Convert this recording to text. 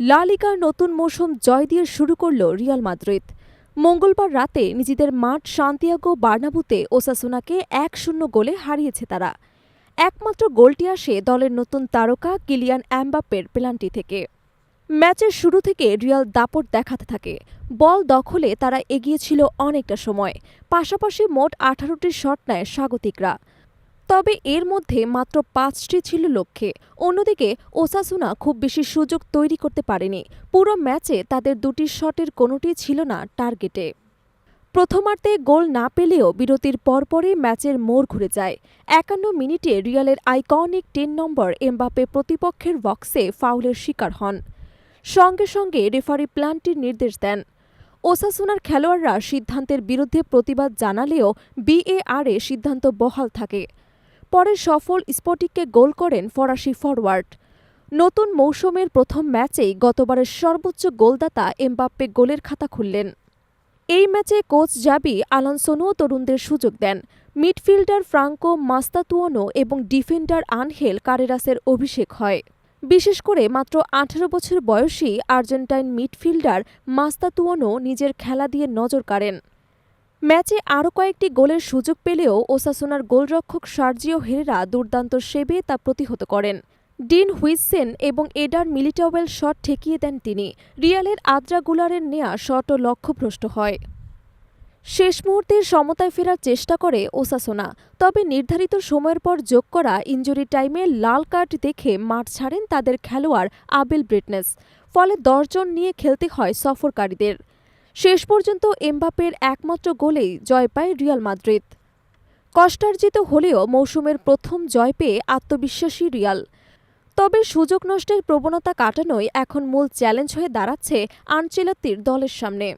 লা লিগার নতুন মৌসুম জয় দিয়ে শুরু করল রিয়াল মাদ্রিদ। মঙ্গলবার রাতে নিজেদের মাঠ সান্তিয়াগো বার্নাবুতে ওসাসোনাকে এক শূন্য গোলে হারিয়েছে তারা। একমাত্র গোলটি আসে দলের নতুন তারকা কিলিয়ান অ্যাম্বাপ্পের পেনাল্টি থেকে। ম্যাচের শুরু থেকে রিয়াল দাপট দেখাতে থাকে। বল দখলে তারা এগিয়েছিল অনেকটা সময়। পাশাপাশি মোট আঠারোটি শট নেয় স্বাগতিকরা। তবে এর মধ্যে মাত্র পাঁচটি ছিল লক্ষ্যে। অন্যদিকে ওসাসুনা খুব বেশি সুযোগ তৈরি করতে পারেনি। পুরো ম্যাচে তাদের দুটি শটের কোনোটি ছিল না টার্গেটে। প্রথমার্ধে গোল না পেলেও বিরতির পরপরই ম্যাচের মোড় ঘুরে যায়। একান্ন মিনিটে রিয়ালের আইকনিক টেন নম্বর এমবাপে প্রতিপক্ষের বক্সে ফাউলের শিকার হন। সঙ্গে সঙ্গে রেফারি প্ল্যানটির নির্দেশ দেন। ওসাসুনার খেলোয়াড়রা সিদ্ধান্তের বিরুদ্ধে প্রতিবাদ জানালেও বিএআরে সিদ্ধান্ত বহাল থাকে। পরে সফল স্পটিককে গোল করেন ফরাসি ফরওয়ার্ড। নতুন মৌসুমের প্রথম ম্যাচেই গতবারের সর্বোচ্চ গোলদাতা এমবাপ্পে গোলের খাতা খুললেন। এই ম্যাচে কোচ জাবি আলানসোনুও তরুণদের সুযোগ দেন। মিডফিল্ডার ফ্রাঙ্কো মাস্তাতুয়ানো এবং ডিফেন্ডার আনহেল কারেরাসের অভিষেক হয়। বিশেষ করে মাত্র আঠারো বছর বয়সী আর্জেন্টাইন মিডফিল্ডার মাস্তাতুয়ানো নিজের খেলা দিয়ে নজর কাড়েন। ম্যাচে আরও কয়েকটি গোলের সুযোগ পেলেও ওসাসোনার গোলরক্ষক সার্জিও হেরেরা দুর্দান্ত সেবে তা প্রতিহত করেন। ডিন হুইসেন এবং এডার মিলিটাওয়েল শট ঠেকিয়ে দেন তিনি। রিয়ালের আদ্রা গুলারের নেয়া শটও লক্ষ্যভ্রষ্ট হয়। শেষ মুহূর্তে সমতায় ফেরার চেষ্টা করে ওসাসোনা, তবে নির্ধারিত সময়ের পর যোগ করা ইঞ্জুরি টাইমে লাল কার্ড দেখে মাঠ ছাড়েন তাদের খেলোয়াড় আবেল ব্রিটনেস। ফলে দশজন নিয়ে খেলতে হয় সফরকারীদের। শেষ পর্যন্ত এমবাপের একমাত্র গোলেই জয় পায় রিয়াল মাদ্রিদ। কষ্টার্জিত হলেও মৌসুমের প্রথম জয় পেয়ে আত্মবিশ্বাসী রিয়াল। তবে সুযোগ নষ্টের প্রবণতা কাটানোই এখন মূল চ্যালেঞ্জ হয়ে দাঁড়াচ্ছে আনচেলত্তির দলের সামনে।